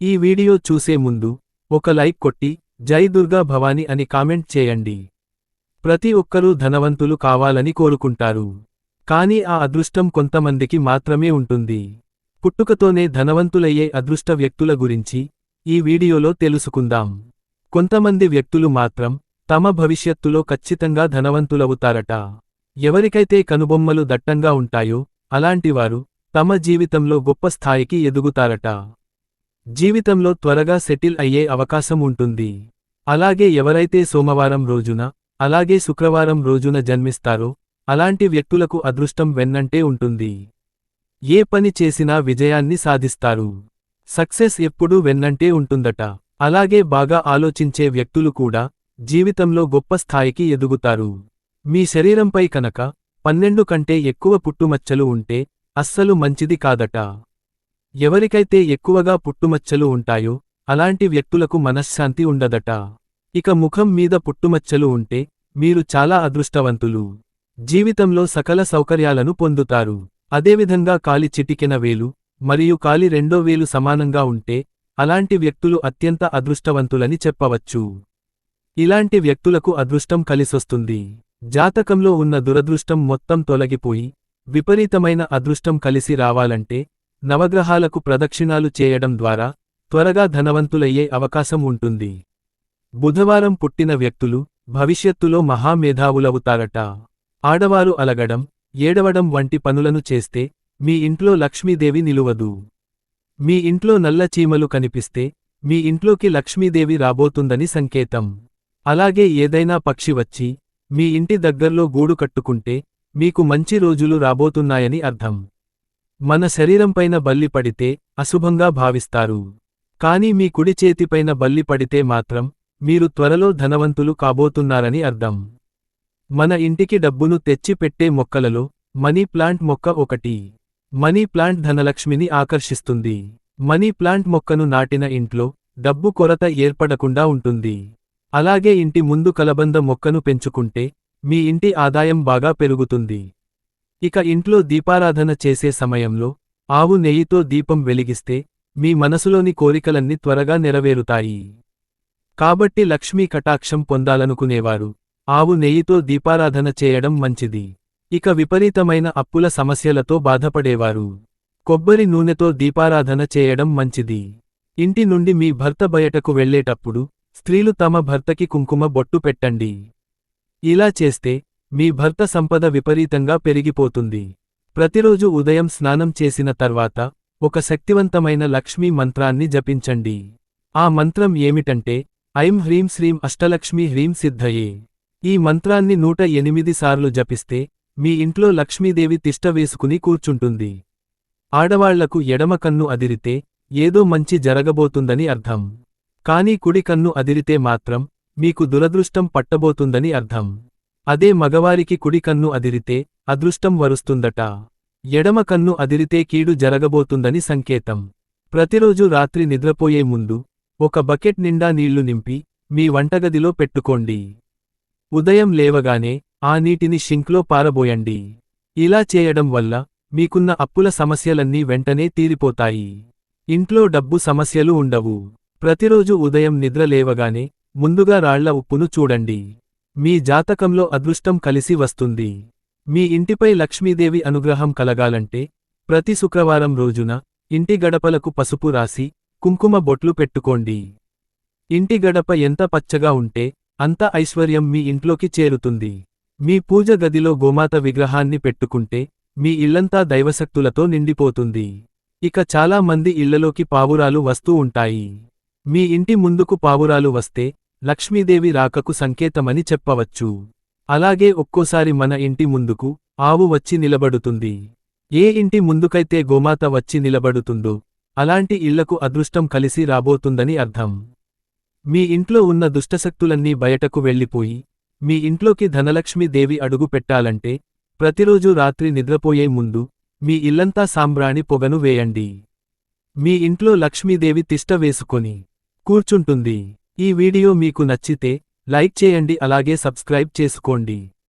ఈ వీడియో చూసే ముందు ఒక లైక్ కొట్టి జై దుర్గా భవాని అని కామెంట్ చేయండి. ప్రతి ఒక్కరూ ధనవంతులు కావాలని కోరుకుంటారు. కానీ ఆ అదృష్టం కొంతమందికి మాత్రమే ఉంటుంది. పుట్టుకతోనే ధనవంతులయ్యే అదృష్ట వ్యక్తుల గురించి ఈ వీడియోలో తెలుసుకుందాం. కొంతమంది వ్యక్తులు మాత్రం తమ భవిష్యత్తులో ఖచ్చితంగా ధనవంతులవుతారట. ఎవరికైతే కనుబొమ్మలు దట్టంగా ఉంటాయో అలాంటివారు తమ జీవితంలో గొప్ప స్థాయికి ఎదుగుతారట. జీవితంలో త్వరగా సెటిల్ అయ్యే అవకాశం ఉంటుంది. అలాగే ఎవరైతే సోమవారం రోజున అలాగే శుక్రవారం రోజున జన్మిస్తారో అలాంటి వ్యక్తులకు అదృష్టం వెన్నంటే ఉంటుంది. ఏ పని చేసినా విజయాన్ని సాధిస్తారు. సక్సెస్ ఎప్పుడూ వెన్నంటే ఉంటుందట. అలాగే బాగా ఆలోచించే వ్యక్తులు కూడా జీవితంలో గొప్ప స్థాయికి ఎదుగుతారు. మీ శరీరంపై కనుక పన్నెండు కంటే ఎక్కువ పుట్టుమచ్చలు ఉంటే అస్సలు మంచిది కాదట. ఎవరికైతే ఎక్కువగా పుట్టుమచ్చలు ఉంటాయో అలాంటి వ్యక్తులకు మనశ్శాంతి ఉండదట. ఇక ముఖం మీద పుట్టుమచ్చలు ఉంటే మీరు చాలా అదృష్టవంతులు. జీవితంలో సకల సౌకర్యాలను పొందుతారు. అదేవిధంగా కాలి చిటికెన వేలు మరియు కాలి రెండో వేలు సమానంగా ఉంటే అలాంటి వ్యక్తులు అత్యంత అదృష్టవంతులని చెప్పవచ్చు. ఇలాంటి వ్యక్తులకు అదృష్టం కలిసొస్తుంది. జాతకంలో ఉన్న దురదృష్టం మొత్తం తొలగిపోయి విపరీతమైన అదృష్టం కలిసి రావాలంటే నవగ్రహాలకు ప్రదక్షిణాలు చేయడం ద్వారా త్వరగా ధనవంతులయ్యే అవకాశం ఉంటుంది. బుధవారం పుట్టిన వ్యక్తులు భవిష్యత్తులో మహామేధావులవుతారట. ఆడవారు అలగడం ఏడవడం వంటి పనులను చేస్తే మీ ఇంట్లో లక్ష్మీదేవి నిలువదు. మీ ఇంట్లో నల్ల చీమలు కనిపిస్తే మీ ఇంట్లోకి లక్ష్మీదేవి రాబోతుందని సంకేతం. అలాగే ఏదైనా పక్షి వచ్చి మీ ఇంటి దగ్గర్లో గూడు కట్టుకుంటే మీకు మంచి రోజులు రాబోతున్నాయని అర్థం. మన శరీరంపైన బల్లి పడితే అశుభంగా భావిస్తారు. కాని మీ కుడి చేతిపైన బల్లి పడితే మాత్రం మీరు త్వరలో ధనవంతులు కాబోతున్నారని అర్థం. మన ఇంటికి డబ్బును తెచ్చి పెట్టే మొక్కలలో మనీ ప్లాంట్ మొక్క ఒకటి. మనీ ప్లాంట్ ధనలక్ష్మిని ఆకర్షిస్తుంది. మనీ ప్లాంట్ మొక్కను నాటిన ఇంట్లో డబ్బు కొరత ఏర్పడకుండా ఉంటుంది. అలాగే ఇంటి ముందు కలబంద మొక్కను పెంచుకుంటే మీ ఇంటి ఆదాయం బాగా పెరుగుతుంది. ఇక ఇంట్లో దీపారాధన చేసే సమయంలో ఆవు నెయ్యితో దీపం వెలిగిస్తే మీ మనసులోని కోరికలన్నీ త్వరగా నెరవేరుతాయి. కాబట్టి లక్ష్మీ కటాక్షం పొందాలనుకునేవారు. ఆవు నెయ్యితో దీపారాధన చేయడం మంచిది. ఇక విపరీతమైన అప్పుల సమస్యలతో బాధపడేవారు. కొబ్బరి నూనెతో దీపారాధన చేయడం మంచిది. ఇంటి నుండి మీ భర్త బయటకు వెళ్ళేటప్పుడు స్త్రీలు తమ భర్తకి కుంకుమ బొట్టు పెట్టండి. ఇలా చేస్తే మీ భర్త సంపద విపరీతంగా పెరిగిపోతుంది. ప్రతిరోజు ఉదయం స్నానం చేసిన తర్వాత ఒక శక్తివంతమైన లక్ష్మీ మంత్రాన్ని జపించండి. ఆ మంత్రం ఏమిటంటే ఐం హ్రీం శ్రీం అష్టలక్ష్మీ హ్రీం సిద్ధయే. ఈ మంత్రాన్ని నూట ఎనిమిది సార్లు జపిస్తే మీ ఇంట్లో లక్ష్మీదేవి తిష్ట వేసుకుని కూర్చుంటుంది. ఆడవాళ్ళకు ఎడమ కన్ను అదిరితే ఏదో మంచి జరగబోతుందని అర్థం. కానీ కుడి కన్ను అదిరితే మాత్రం మీకు దురదృష్టం పట్టబోతుందని అర్థం. అదే మగవారికి కుడి కన్ను అదిరితే అదృష్టం వరుస్తుందట. ఎడమ కన్ను అదిరితే కీడు జరగబోతుందని సంకేతం. ప్రతిరోజు రాత్రి నిద్రపోయే ముందు ఒక బకెట్ నిండా నీళ్ళు నింపి మీ వంటగదిలో పెట్టుకోండి. ఉదయం లేవగానే ఆ నీటిని షింక్లో పారబోయండి. ఇలా చేయడం వల్ల మీకున్న అప్పుల సమస్యలన్నీ వెంటనే తీరిపోతాయి. ఇంట్లో డబ్బు సమస్యలు ఉండవు. ప్రతిరోజు ఉదయం నిద్ర లేవగానే ముందుగా రాళ్ళ ఉప్పును చూడండి. మీ జాతకంలో అదృష్టం కలిసి వస్తుంది. మీ ఇంటిపై లక్ష్మీదేవి అనుగ్రహం కలగాలంటే ప్రతి శుక్రవారం రోజున ఇంటి గడపలకు పసుపు రాసి కుంకుమ బొట్లు పెట్టుకోండి. ఇంటి గడప ఎంత పచ్చగా ఉంటే అంత ఐశ్వర్యం మీ ఇంట్లోకి చేరుతుంది. మీ పూజ గదిలో గోమాత విగ్రహాన్ని పెట్టుకుంటే మీ ఇల్లంతా దైవశక్తులతో నిండిపోతుంది. ఇక చాలా మంది ఇళ్ళలోకి పావురాలు వస్తూ ఉంటాయి. మీ ఇంటి ముందుకు పావురాలు వస్తే లక్ష్మీదేవి రాకకు సంకేతమని చెప్పవచ్చు. అలాగే ఒక్కోసారి మన ఇంటి ముందుకు ఆవు వచ్చి నిలబడుతుంది. ఏ ఇంటి ముందుకైతే గోమాత వచ్చి నిలబడుతుందో అలాంటి ఇళ్ళకు అదృష్టం కలిసి రాబోతుందని అర్థం. మీ ఇంట్లో ఉన్న దుష్టశక్తులన్నీ బయటకు వెళ్ళిపోయి మీ ఇంట్లోకి ధనలక్ష్మీదేవి అడుగు పెట్టాలంటే ప్రతిరోజు రాత్రి నిద్రపోయే ముందు మీ ఇల్లంతా సాంబ్రాణి పొగను వేయండి. మీ ఇంట్లో లక్ష్మీదేవి తిష్ట వేసుకొని కూర్చుంటుంది. ఈ వీడియో మీకు నచ్చితే లైక్ చేయండి అలాగే సబ్స్క్రైబ్ చేసుకోండి.